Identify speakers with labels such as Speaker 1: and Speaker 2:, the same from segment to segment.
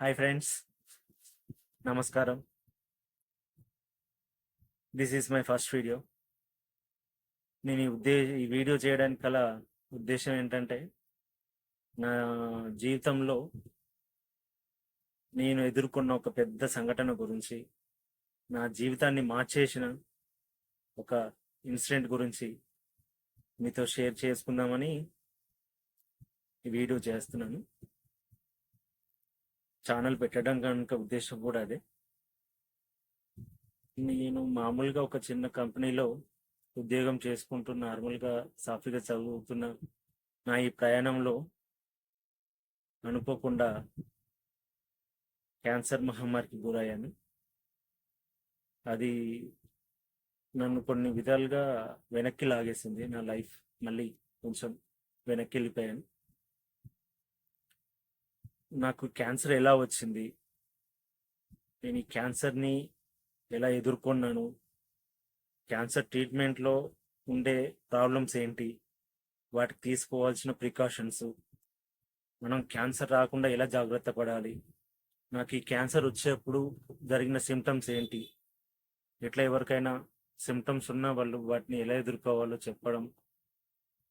Speaker 1: Hi friends. నమస్కారం. This is my first video నేను ఈ ఉద్దే ఈ వీడియో చేయడానికి గల ఉద్దేశం ఏంటంటే నా జీవితంలో నేను ఎదుర్కొన్న ఒక పెద్ద సంఘటన గురించి నా జీవితాన్ని మార్చేసిన ఒక ఇన్సిడెంట్ గురించి మీతో షేర్ చేసుకుందామని ఈ వీడియో చేస్తున్నాను. ఛానల్ పెట్టడం కనుక ఉద్దేశం కూడా అదే. నేను మామూలుగా ఒక చిన్న కంపెనీలో ఉద్యోగం చేసుకుంటూ నార్మల్గా సాఫీగా చదువుతున్న నా ఈ ప్రయాణంలో అనుకోకుండా క్యాన్సర్ మహమ్మారికి గురయ్యాను. అది నన్ను కొన్ని విధాలుగా వెనక్కి లాగేసింది నా లైఫ్. మళ్ళీ కొంచెం వెనక్కి వెళ్ళిపోయాను. నాకు క్యాన్సర్ ఎలా వచ్చింది? నేను ఈ క్యాన్సర్ని ఎలా ఎదుర్కొన్నాను? క్యాన్సర్ ట్రీట్మెంట్లో ఉండే ప్రాబ్లమ్స్ ఏంటి? వాటికి తీసుకోవాల్సిన ప్రికాషన్స్ మనం క్యాన్సర్ రాకుండా ఎలా జాగ్రత్త పడాలి? నాకు ఈ క్యాన్సర్ వచ్చేప్పుడు జరిగిన సిమ్టమ్స్ ఏంటి? ఎట్లా ఎవరికైనా సిమ్టమ్స్ ఉన్న వాళ్ళు వాటిని ఎలా ఎదుర్కోవాలో చెప్పడం.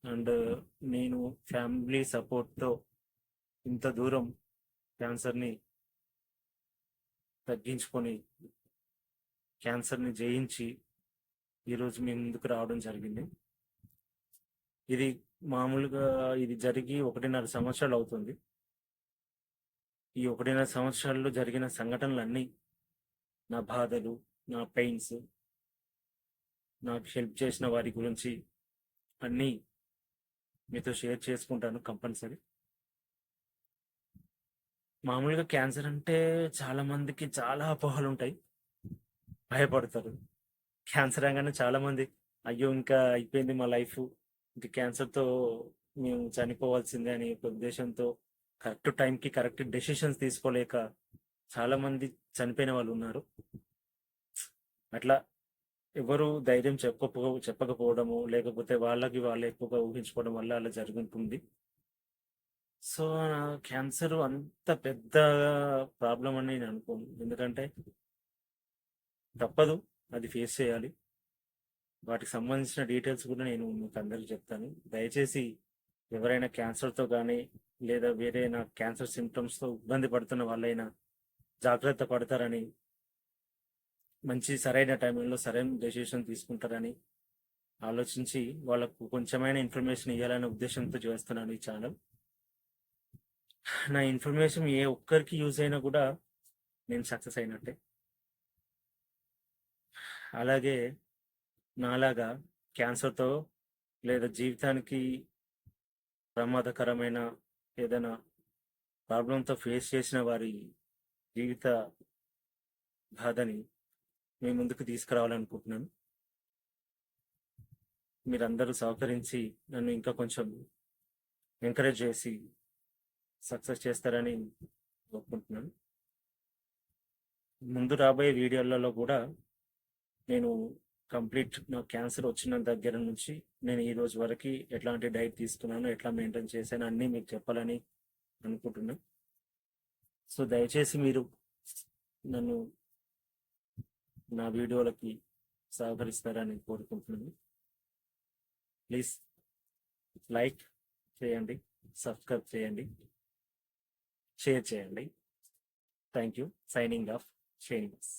Speaker 1: అండ్ నేను ఫ్యామిలీ సపోర్ట్తో ఇంత దూరం క్యాన్సర్ని తగ్గించుకొని క్యాన్సర్ని జయించి ఈరోజు మీ ముందుకు రావడం జరిగింది. ఇది మామూలుగా ఇది జరిగి ఒకటిన్నర సంవత్సరాలు అవుతుంది. ఈ ఒకటిన్నర సంవత్సరాల్లో జరిగిన సంఘటనలన్నీ నా బాధలు నా పెయిన్స్ నాకు హెల్ప్ చేసిన వారి గురించి అన్నీ మీతో షేర్ చేసుకుంటాను కంపల్సరీ. మామూలుగా క్యాన్సర్ అంటే చాలా మందికి చాలా అపోహలు ఉంటాయి. భయపడతారు. క్యాన్సర్ అనగానే చాలా మంది అయ్యో ఇంకా అయిపోయింది మా లైఫ్. ఇంకా క్యాన్సర్తో మేము చనిపోవాల్సిందే అనే ఒక ఉద్దేశంతో కరెక్ట్ టైంకి కరెక్ట్ డెసిషన్స్ తీసుకోలేక చాలా మంది చనిపోయిన వాళ్ళు ఉన్నారు. అట్లా ఎవరు ధైర్యం చెప్పకపో చెప్పకపోవడము లేకపోతే వాళ్ళకి వాళ్ళు ఎక్కువగా ఊహించుకోవడం వల్ల అలా జరుగుతుంది. సో నా క్యాన్సర్ అంత పెద్ద ప్రాబ్లం అని నేను అనుకోను. ఎందుకంటే తప్పదు. అది ఫేస్ చేయాలి. వాటికి సంబంధించిన డీటెయిల్స్ కూడా నేను మీకు అందరికీ చెప్తాను. దయచేసి ఎవరైనా క్యాన్సర్తో కానీ లేదా వేరే క్యాన్సర్ సిమ్టమ్స్తో ఇబ్బంది పడుతున్న వాళ్ళైనా జాగ్రత్త పడతారని మంచి సరైన టైంలో సరైన డెసిషన్ తీసుకుంటారని ఆలోచించి వాళ్ళకు కొంచెమైన ఇన్ఫర్మేషన్ ఇవ్వాలనే ఉద్దేశంతో చేస్తున్నాను ఈ ఛానల్. నా ఇన్ఫర్మేషన్ ఏ ఒక్కరికి యూజ్ అయినా కూడా నేను సక్సెస్ అయినట్టే. అలాగే నాలాగా క్యాన్సర్తో లేదా జీవితానికి ప్రమాదకరమైన ఏదైనా ప్రాబ్లంతో ఫేస్ చేసిన వారి జీవిత బాధని మీ ముందుకు తీసుకురావాలనుకుంటున్నాను. మీరందరూ సహకరించి నన్ను ఇంకా కొంచెం ఎంకరేజ్ చేసి సక్సెస్ చేస్తారని కోరుకుంటున్నాను ముందు రాబోయే వీడియోలలో కూడా నేను కంప్లీట్ నా క్యాన్సర్ వచ్చిన దగ్గర నుంచి నేను ఈ రోజు వరకు ఎట్లాంటి డైట్ తీసుకున్నాను ఎట్లా మెయింటైన్ చేశాను అన్నీ మీకు చెప్పాలని అనుకుంటున్నాను. సో దయచేసి మీరు నన్ను నా వీడియోలకి సహకరిస్తారని కోరుకుంటున్నాను. ప్లీజ్ లైక్ చేయండి సబ్స్క్రైబ్ చేయండి. షేర్ చేయండి thank you signing off Srinivas